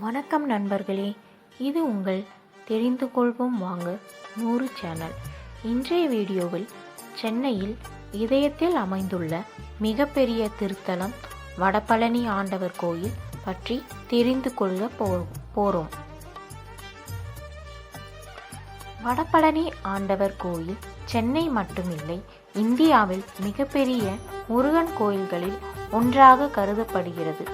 வணக்கம் நண்பர்களே இது உங்கள் தெரிந்து கொள்வோம் வாங்க நூறு சேனல் இன்றைய வீடியோவில் சென்னையில் இதயத்தில் அமைந்துள்ள மிகப்பெரிய திருத்தலம் வடபழனி ஆண்டவர் கோயில் பற்றி தெரிந்து கொள்ள போ போகிறோம் வடபழனி ஆண்டவர் கோயில் சென்னை மட்டுமில்லை இந்தியாவில் மிகப்பெரிய முருகன் கோயில்களில் ஒன்றாக கருதப்படுகிறது.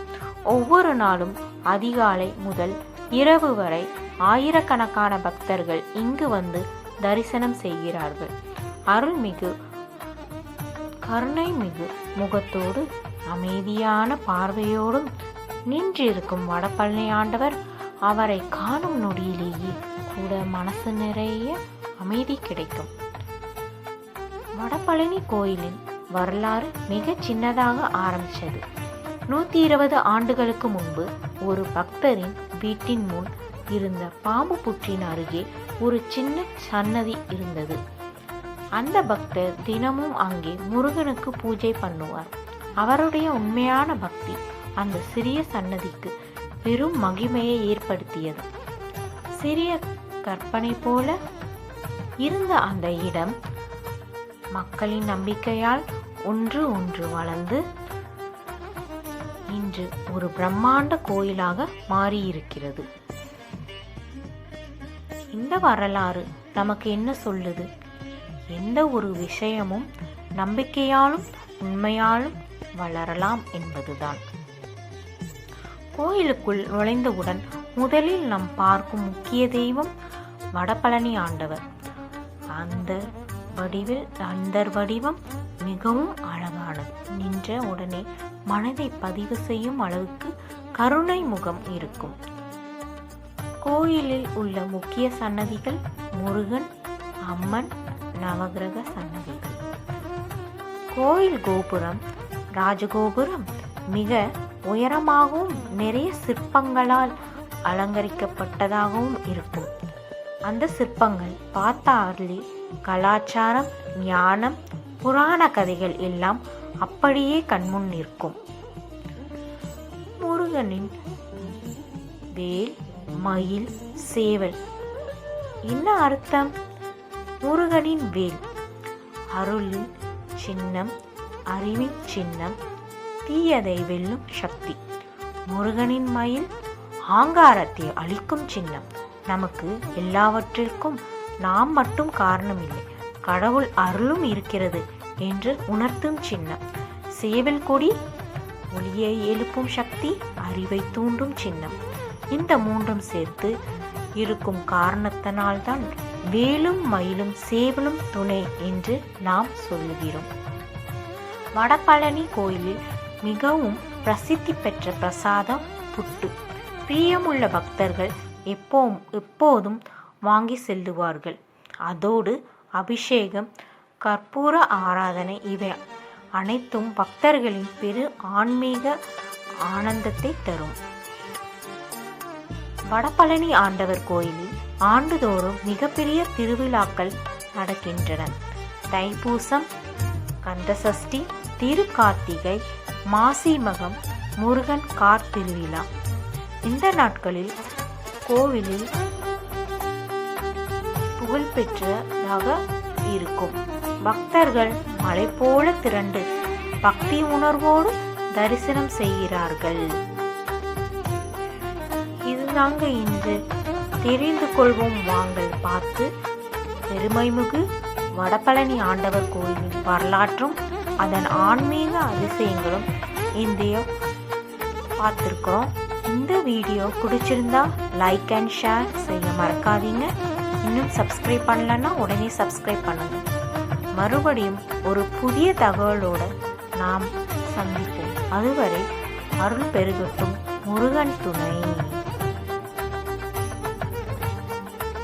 ஒவ்வொரு நாளும் அதிகாலை முதல் இரவு வரை ஆயிரக்கணக்கான பக்தர்கள் இங்கு வந்து தரிசனம் செய்கிறார்கள். அருள்மிகு கருணைமிகு முகத்தோடு அமைதியான பார்வையோடும் நின்றிருக்கும் வடபழனி ஆண்டவர் அவரை காணும் நொடியிலேயே கூட மனசு நிறைய அமைதி கிடைக்கும். வடபழனி கோயிலின் வரலாறு மிக சின்னதாக ஆரம்பிச்சது நூற்றி இருபது ஆண்டுகளுக்கு முன்பு ஒரு பக்தரின் வீட்டின் முன் இருந்த பாம்பு புற்றின் அருகே ஒரு சின்ன சன்னதி இருந்தது. அந்த பக்தர் தினமும் அங்கே முருகனுக்கு பூஜை பண்ணுவார். அவருடைய உண்மையான பக்தி அந்த சிறிய சன்னதிக்கு பெரும் மகிமையை ஏற்படுத்தியது. சிறிய கற்பனை போல இருந்த அந்த இடம் மக்களின் நம்பிக்கையால் ஒன்று ஒன்று வளர்ந்து இன்று ஒரு பிரம்மாண்ட கோயிலாக மாறியிருக்கிறது. இந்த வரலாறு நமக்கு என்ன சொல்லுது? எந்த ஒரு விஷயமும் நம்பிக்கையாலும் உண்மையாலும் வளரலாம் என்பதுதான். கோயிலுக்குள் நுழைந்தவுடன் முதலில் நாம் பார்க்கும் முக்கிய தெய்வம் வடபழனி ஆண்டவர். அந்த வடிவில் அந்த வடிவம் மிகவும் அழகானது. நின்ற உடனே மனதை பதிவு செய்யும் அளவுக்கு கருணை முகம் இருக்கும். கோயிலில் உள்ள முக்கிய சன்னதிகள் முருகன் அம்மன் நவகிரக சன்னதிகள். கோயில் கோபுரம் ராஜகோபுரம் மிக உயரமாகவும் நிறைய சிற்பங்களால் அலங்கரிக்கப்பட்டதாகவும் இருக்கும். அந்த சிற்பங்கள் பார்த்தாலே கலாச்சாரம் ஞானம் புராண கதைகள் எல்லாம் அப்படியே கண்முன் நிற்கும். முருகனின் வேல் மயில் சேவல். என்ன அர்த்தம்? முருகனின் வேல். அருளின் சின்னம் அறிவின் சின்னம் தீயதை வெல்லும் சக்தி. முருகனின் மயில் ஆங்காரத்தை அழிக்கும் சின்னம். நமக்கு எல்லாவற்றிற்கும் நாம் மட்டும் காரணமில்லை. கடவுள் அருளும் இருக்கிறது என்று உணர்த்தும் சின்னம். சேவல் கொடி ஒளியை எழுப்பும் சக்தி அறிவை தூண்டும் சின்னம். இந்த மூன்றும் சேர்த்து இருக்கும் காரணத்தினால்தான் வேலும் மயிலும் சேவலும் துணை என்று நாம் சொல்லுகிறோம். வடபழனி கோயிலில் மிகவும் பிரசித்தி பெற்ற பிரசாதம் புட்டு. பிரியமுள்ள பக்தர்கள் எப்போ எப்போதும் வாங்கி செல்லுவார்கள். அதோடு அபிஷேகம் கற்பூர ஆராதனை இவை அனைத்தும் பக்தர்களின் பெரு ஆன்மீக ஆனந்தத்தை தரும். வடபழனி ஆண்டவர் கோயிலில் ஆண்டுதோறும் மிகப்பெரிய திருவிழாக்கள் நடக்கின்றன. தைப்பூசம் கந்தசஷ்டி திருக்கார்த்திகை மாசிமகம் முருகன் கார் திருவிழா. இந்த நாட்களில் கோவிலில் புகழ்பெற்றதாக இருக்கும். பக்தர்கள் மலை போல திரண்டு பக்தி உணர்வோடு தரிசனம் செய்கிறார்கள். இதுதாங்க இன்று தெரிந்து கொள்வோம் வாங்கள் பார்த்து பெருமைமிகு வடபழனி ஆண்டவர் கோயிலின் வரலாற்றும் அதன் ஆன்மீக அதிசயங்களும் இந்திய பார்த்துருக்குறோம். இந்த வீடியோ பிடிச்சிருந்தா லைக் அண்ட் ஷேர் செய்ய மறக்காதீங்க. இன்னும் சப்ஸ்கிரைப் பண்ணலன்னா உடனே சப்ஸ்கிரைப் பண்ணுங்க மறுபடியும் ஒரு புதிய தகவலோடு நாம் சந்திப்போம். அதுவரை அருள் பெருகட்டும். முருகன் துணை.